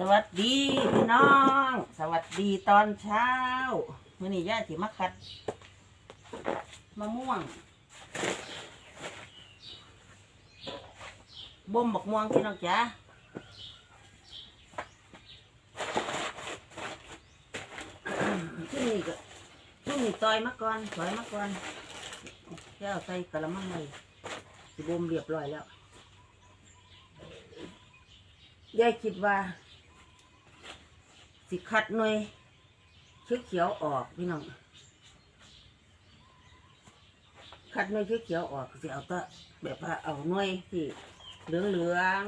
สวัสดีพี่น้อง สวัสดีตอนเช้ามื่อนี้ย่าสิมาคัดมะม่วงบ่มบักม่วงพี่น้องจ้าช่นี้ก็ช่นี้ซอยมาก่อนซอยมาก่อนแก้วใส่กระมังเลยบ่มเรียบร้อยแล้วยายคิดว่า สิคัดหน่วยเขียวๆออกพี่น้องคัดหน่วยเขียวๆออกสิเอาแตะแบบว่าเอาหน่วยที่เหลือง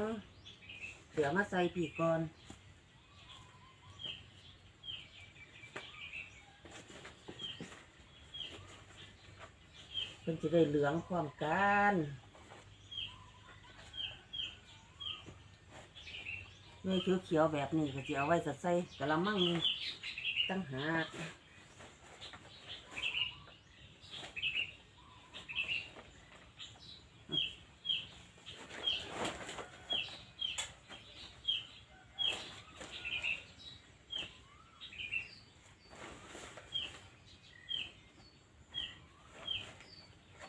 ๆเดี๋ยวมาใส่ผีก่อนเป็นจะได้เหลืองความกัน หน่วยเขียวๆแบบนี้ก็จะเอาไว้ใส่กระมังนี่ตั้งหาก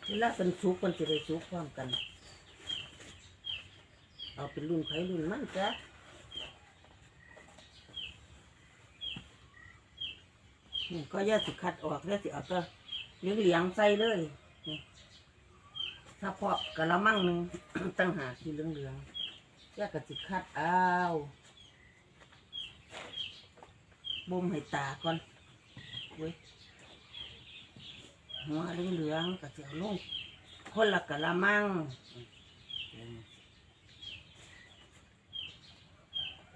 เวลาเป็นสุกมันจะได้สุกความกัน เอาเป็นรุ่นไผ่รุ่นมันจ้ะ นี่ก็ย่าสิคัดออกแล้วสิเอาก็เลี้ยงเหลียงๆใส่เลยนี่ถ้าพอกะละมังหนึ่ง ตั้งหากที่เหลืองเหลืองๆย่าก็สิคัดเอาบ่มให้ตาก่อนเว้ยหัวเหลืองเหลืองๆก็จะเอาลงคนละกะละมัง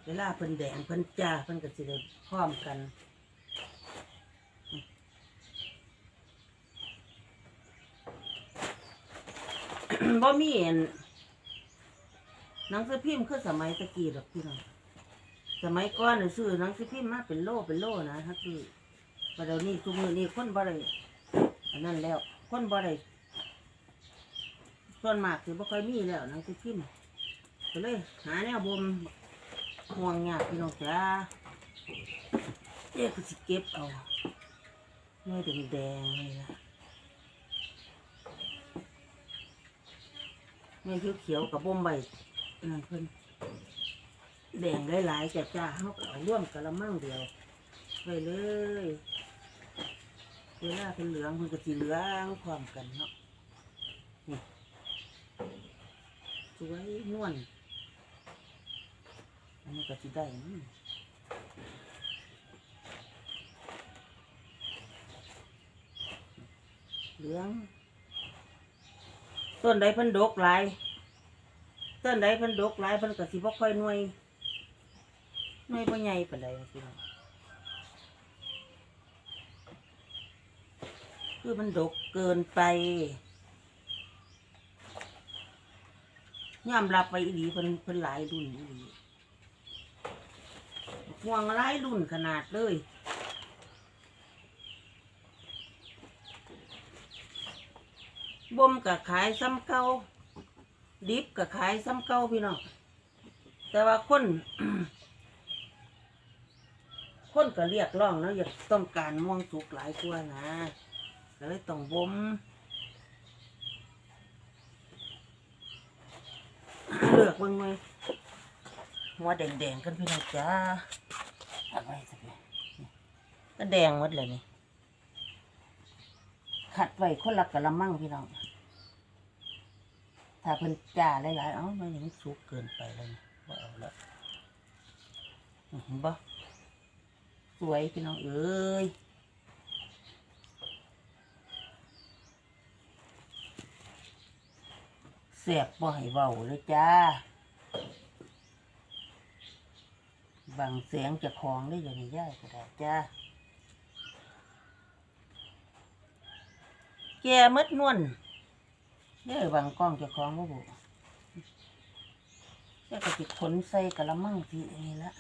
เวลาเพิ่นแดงเพิ่นจ้าเพิ่นก็สิได้พร้อมกัน บ่มีนหนังสือพิมพ์คือสมัยตะกี้ดอกพี่น้องสมัยก่อนน่ะซื้อหนังสือพิมพ์มาเป็นโลเป็นโลนะฮะคือมาเดี๋ยวนี้ทุกมือนี้คนบ่ได้อันนั้นแล้ว คนบ่ได้ส่วนมากคือบ่ค่อยมีแล้วหนังสือพิมพ์ก็เลย หาแนวบ่มห่วงยากพี่น้องจ้าเอ๊ะกูสิเก็บเอาเนื้อแดงๆเลยนะ แม่เขียวกับบ่มใบนั่นเพิ่นแดงหลายๆจ้าจ้าเขาก็เอาร่วมกะละมังเดียวไปเลยเวลาเป็นเหลืองเพิ่นก็สีเหลืองความกันเนาะนี่สวยนวลอันนี้ก็สิได้นี่เหลือง ต้นใดเพิ่นดกหลายต้นใดเพิ่นดกหลายเพิ่นก็สิบ่ค่อยหน่วยหน่วยบ่ใหญ่ปานใดพี่น้องคือมันดกเกินไปยอมรับไปอีหลีเพิ่นเพิ่นหลายรุ่นอีหลีห่วงหลายรุ่นขนาดเลย บ่มกับขายซ้ำเก่าดิบกับขายซ้ำเก่าพี่น้องแต่ว่าคน คนก็เรียกร้องเนาะอยากต้องการม่วงสุกหลายกว่านะก็เลยต้องบ่มเลือกเบิ่งไว้หัวแดงๆกันพี่น้องจ้าอาไว้สักหน่อยนี่ก็แดงหมดเลยนี่ ขัดไว้คนละกะละมังพี่น้อง ถ้าเพิ่นจ่าหลายๆเอ้ามันยังสุกเกินไปเลยบ่เอาแล้วบ่สวยพี่น้องเอ้ยแสบบ่ให้เบาเลยจ้าบังเสียงจะของได้อย่างนี้ยายก็ได้จ้า แกมดนวลเด้อบางกล้องเจะคล้าของบ่บุแกก็ติขนใส่กะละมังทีนี้ละ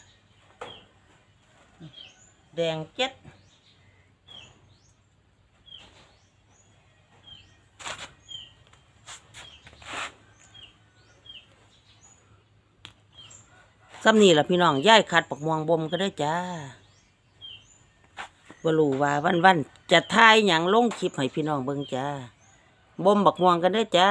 แดงเจ็ดซ้ำนี่ล่ะพี่น้องย่ายขัดปักม่วงบ่มก็ได้จ้า บ่รู้ว่าวันวันๆจะทายหยังลงคลิปให้พี่น้องเบิ่งจ้าบ่มบักม่วงกันเด้อจ้า